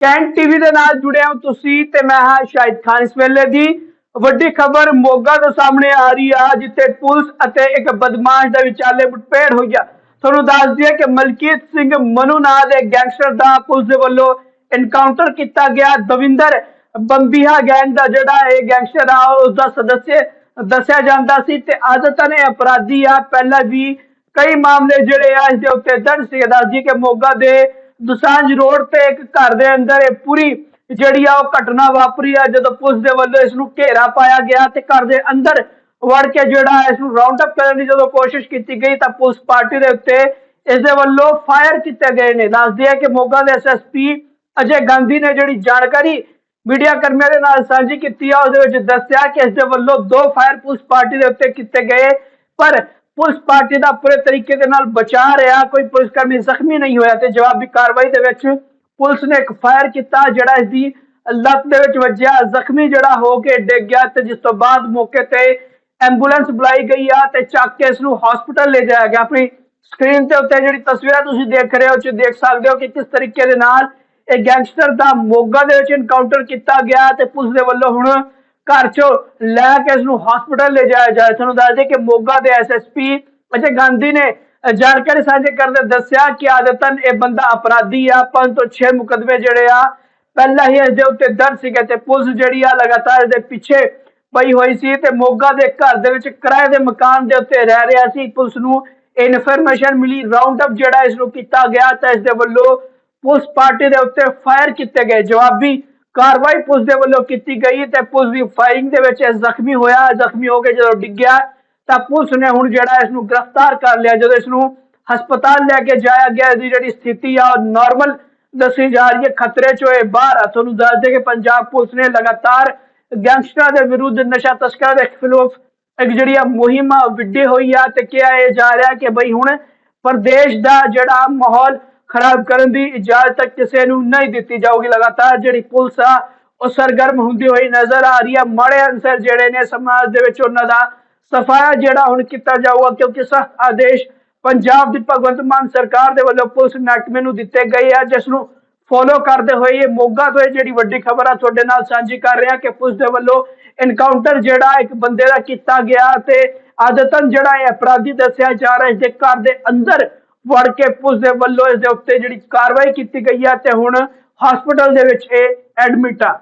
Can TV ਦੇ ਨਾਲ ਜੁੜੇ ਹੋ ਤੁਸੀਂ ਤੇ ਮੈਂ ਹਾਂ ਸ਼ਾਹਿਦ ਖਾਨ ਇਸ ਵੇਲੇ ਦੀ। ਵੱਡੀ ਖਬਰ ਮੋਗਾ ਤੋਂ ਸਾਹਮਣੇ ਆ ਰਹੀ ਆ, ਜਿੱਥੇ ਪੁਲਿਸ ਅਤੇ ਇੱਕ ਬਦਮਾਸ਼ ਦੇ ਵਿਚਾਲੇ ਮੁਠਭੇੜ ਹੋਈ ਆ। ਤੁਹਾਨੂੰ ਦੱਸ ਦਈਏ ਕਿ ਮਲਕੀਤ ਸਿੰਘ ਮਨੂ ਨਾਂ ਦੇ ਗੈਂਗਸਟਰ ਦਾ ਪੁਲਿਸ ਦੇ ਵੱਲੋਂ ਇਨਕਾਊਂਟਰ ਕੀਤਾ ਗਿਆ। ਦਵਿੰਦਰ ਬੰਬੀਹਾ ਗੈਂਗ ਦਾ ਜਿਹੜਾ ਇਹ ਗੈਂਗਸਟਰ ਆ ਉਸ ਦਾ ਸਦੱਸਿਆ ਦੱਸਿਆ ਜਾਂਦਾ ਸੀ ਤੇ ਆਦਤਨ ਇਹ ਅਪਰਾਧੀ ਆ। ਪਹਿਲਾਂ ਵੀ ਕਈ ਮਾਮਲੇ ਜਿਹੜੇ ਆ, ਇਸ ਦੇ ਉੱਤੇ ਦਰਜ ਸੀ। ਦੱਸ ਦਈਏ ਕਿ ਮੋਗਾ ਦੇ ਦੁਸਾਂਝ ਰੋਡ ਤੇ ਇੱਕ ਘਰ ਦੇ ਅੰਦਰ ਇਹ ਪੂਰੀ ਜਿਹੜੀ ਆ ਉਹ ਘਟਨਾ ਵਾਪਰੀ ਆ, ਜਦੋਂ ਪੁਲਿਸ ਦੇ ਵੱਲੋਂ ਇਸ ਨੂੰ ਘੇਰਾ ਪਾਇਆ ਗਿਆ ਤੇ ਘਰ ਦੇ ਅੰਦਰ ਵੜ ਕੇ ਜਿਹੜਾ ਇਸ ਨੂੰ ਰਾਉਂਡ ਅਪ ਕਰਨ ਦੀ ਜਦੋਂ ਕੋਸ਼ਿਸ਼ ਕੀਤੀ ਗਈ ਤਾਂ ਪੁਲਿਸ ਪਾਰਟੀ ਦੇ ਉੱਤੇ ਇਸ ਦੇ ਵੱਲੋਂ ਫਾਇਰ ਕੀਤੇ ਗਏ ਨੇ। ਦੱਸਦੇ ਆ ਕਿ ਮੋਗਾ ਦੇ ਐਸਐਸਪੀ ਅਜੇ ਗਾਂਧੀ ਨੇ ਜਿਹੜੀ ਜਾਣਕਾਰੀ ਮੀਡੀਆ ਕਰਮੀਆਂ ਦੇ ਨਾਲ ਸਾਂਝੀ ਕੀਤੀ ਆ, ਉਹਦੇ ਵਿੱਚ ਦੱਸਿਆ ਕਿ ਇਸ ਦੇ ਵੱਲੋਂ ਦੋ ਫਾਇਰ ਪੁਲਿਸ ਪਾਰਟੀ ਦੇ ਉੱਤੇ ਕੀਤੇ ਗਏ। ਪਰ ਪੁਲਿਸ ਪਾਰਟੀ ਦਾ ਪੂਰੇ ਤਰੀਕੇ ਦੇ ਨਾਲ ਬਚਾਅ ਰਿਹਾ, ਕੋਈ ਪੁਲਿਸ ਕਰਮੀ ਜ਼ਖਮੀ ਨਹੀਂ ਹੋਇਆ ਤੇ ਜਵਾਬੀ ਕਾਰਵਾਈ ਦੇ ਵਿੱਚ ਪੁਲਿਸ ਨੇ ਇੱਕ ਫਾਇਰ ਕੀਤਾ ਜਿਹੜਾ ਇਸ ਦੀ ਲੱਤ ਦੇ ਵਿੱਚ ਵੱਜਿਆ, ਜ਼ਖਮੀ ਜਿਹੜਾ ਹੋ ਕੇ ਡਿੱਗ ਗਿਆ ਤੇ ਜਿਸ ਤੋਂ ਬਾਅਦ ਮੌਕੇ ਤੇ ਐਂਬੂਲੈਂਸ ਬੁਲਾਈ ਗਈ ਆ ਤੇ ਚੱਕ ਕੇ ਇਸ ਨੂੰ ਹਸਪੀਟਲ ਲੈ ਜਾਇਆ ਗਿਆ। ਆਪਣੀ ਸਕਰੀਨ ਤੇ ਉੱਤੇ ਜਿਹੜੀ ਤਸਵੀਰਾਂ ਤੁਸੀਂ ਦੇਖ ਰਹੇ ਹੋ ਚ ਦੇਖ ਸਕਦੇ ਹੋ ਕਿ ਕਿਸ ਤਰੀਕੇ ਦੇ ਨਾਲ ਇਹ ਗੈਂਗਸਟਰ ਦਾ ਮੋਗਾ ਦੇ ਵਿੱਚ ਇਨਕਾਊਂਟਰ ਕੀਤਾ ਗਿਆ ਤੇ ਪੁਲਿਸ ਦੇ ਵੱਲੋਂ ਹੁਣ ਘਰ ਚੋਂ ਲੈ ਕੇ ਇਸ ਨੂੰ ਹਸਪੀਟਲ ਲੈ ਜਾਇਆ ਜਾਏ। ਤੁਹਾਨੂੰ ਦੱਸ ਦੇ ਕਿ ਮੋਗਾ ਦੇ ਐਸਐਸਪੀ ਅਜੇ ਗਾਂਧੀ ਨੇ ਜਾਣਕਾਰੀ ਸਾਂਝੇ ਕਰਦੇ ਦੱਸਿਆ ਕਿ ਆਦਤਨ ਇਹ ਬੰਦਾ ਅਪਰਾਧੀ ਆ। ਪੰਜ ਤੋਂ 6 ਮੁਕਦਮੇ ਜਿਹੜੇ ਆ, ਪਹਿਲਾਂ ਹੀ ਇਸ ਦੇ ਉੱਤੇ ਦਰਜ ਸੀਗੇ ਤੇ ਪੁਲਿਸ ਜਿਹੜੀ ਆ ਲਗਾਤਾਰ ਇਹਦੇ ਪਿੱਛੇ ਪਈ ਹੋਈ ਸੀ ਤੇ ਮੋਗਾ ਦੇ ਘਰ ਦੇ ਵਿੱਚ ਕਿਰਾਏ ਦੇ ਮਕਾਨ ਦੇ ਉੱਤੇ ਰਹਿ ਰਿਹਾ ਸੀ। ਪੁਲਿਸ ਨੂੰ ਇਨਫੋਰਮੇਸ਼ਨ ਮਿਲੀ। ਰਾਉਂਡ ਅਪ ਜਿਹੜਾ ਇਸ ਨੂੰ ਕੀਤਾ ਗਿਆ ਤਾਂ ਇਸ ਦੇ ਵੱਲੋਂ ਪੁਲਿਸ ਪਾਰਟੀ ਦੇ ਉੱਤੇ ਫਾਇਰ ਕੀਤੇ ਗਏ। ਜਵਾਬੀ ਕਾਰਵਾਈ ਪੁਲਿਸ ਦੇ ਵੱਲੋਂ ਕੀਤੀ ਗਈ ਤੇ ਪੁਲਿਸ ਦੀ ਫਾਇਰਿੰਗ ਦੇ ਵਿੱਚ ਜ਼ਖਮੀ ਹੋਇਆ, ਜ਼ਖਮੀ ਹੋ ਕੇ ਜਦੋਂ ਡਿੱਗਿਆ, ਤਾਂ ਪੁਲਿਸ ਨੇ ਹੁਣ ਜਿਹੜਾ ਇਸ ਨੂੰ ਗ੍ਰਿਫਤਾਰ ਕਰ ਲਿਆ, ਜਦੋਂ ਇਸ ਨੂੰ ਹਸਪਤਾਲ ਲੈ ਕੇ ਜਾਇਆ ਗਿਆ, ਇਹਦੀ ਜਿਹੜੀ ਸਥਿਤੀ ਆ, ਉਹ ਨਾਰਮਲ ਦੱਸੀ ਜਾ ਰਹੀ ਹੈ, ਖਤਰੇ ਚੋਂ ਇਹ ਬਾਹਰ ਆ। ਤੁਹਾਨੂੰ ਦੱਸ ਦੇ ਕਿ ਪੰਜਾਬ ਪੁਲਿਸ ਨੇ ਲਗਾਤਾਰ ਗੈਂਗਸਟਰਾਂ ਦੇ ਵਿਰੁੱਧ ਨਸ਼ਾ ਤਸਕਰਾਂ ਦੇ ਖਿਲਾਫ ਇੱਕ ਜਿਹੜੀ ਆ ਮੁਹਿੰਮ ਵਿੱਢੀ ਹੋਈ ਆ ਤੇ ਕਿਹਾ ਇਹ ਜਾ ਰਿਹਾ ਕਿ ਬਈ ਹੁਣ ਪ੍ਰਦੇਸ਼ ਦਾ ਜਿਹੜਾ ਮਾਹੌਲ ਖਰਾਬ ਕਰਨ ਦੀ ਇਜਾਜ਼ਤ ਕਿਸੇ ਨੂੰ ਨਹੀਂ ਦਿੱਤੀ ਜਾਊਗੀ ਲਗਾਤਾਰ ਜਿਹੜੀ ਪੁਲਿਸ ਆ, ਉਹ ਸਰਗਰਮ ਹੁੰਦੀ ਹੋਈ ਨਜ਼ਰ ਆ ਰਹੀ ਆ। ਮਾੜੇ ਅਨਸਰ ਜਿਹੜੇ ਨੇ ਸਮਾਜ ਦੇ ਵਿੱਚ ਉਹਨਾਂ ਦਾ ਸਫਾਇਆ ਜਿਹੜਾ ਹੁਣ ਕੀਤਾ ਜਾਊਗਾ, ਕਿਉਂਕਿ ਸਖਤ ਆਦੇਸ਼ ਪੰਜਾਬ ਦੀ ਭਗਵੰਤ ਮਾਨ ਸਰਕਾਰ ਦੇ ਵੱਲੋਂ ਪੁਲਿਸ ਮਹਿਕਮੇ ਨੂੰ ਦਿੱਤੇ ਗਏ ਆ, ਜਿਸ ਨੂੰ ਫੋਲੋ ਕਰਦੇ ਹੋਏ ਇਹ ਮੋਗਾ ਤੋਂ ਇਹ ਜਿਹੜੀ ਵੱਡੀ ਖਬਰ ਆ, ਤੁਹਾਡੇ ਨਾਲ ਸਾਂਝੀ ਕਰ ਰਿਹਾ ਕਿ ਪੁਲਿਸ ਦੇ ਵੱਲੋਂ ਇਨਕਾਊਂਟਰ ਜਿਹੜਾ ਇੱਕ ਬੰਦੇ ਦਾ ਕੀਤਾ ਗਿਆ ਤੇ ਆਦਤਨ ਜਿਹੜਾ ਇਹ ਅਪਰਾਧੀ ਦੱਸਿਆ ਜਾ ਰਿਹਾ, ਇਸ ਦੇ ਘਰ ਦੇ ਅੰਦਰ ਵੜ ਕੇ ਪੁਲਿਸ ਦੇ ਵੱਲੋਂ ਇਸ ਦੇ ਉੱਤੇ ਜਿਹੜੀ ਕਾਰਵਾਈ ਕੀਤੀ ਗਈ ਆ ਤੇ ਹੁਣ ਹਸਪੀਟਲ ਦੇ ਵਿੱਚ ਇਹ ਐਡਮਿਟ ਆ।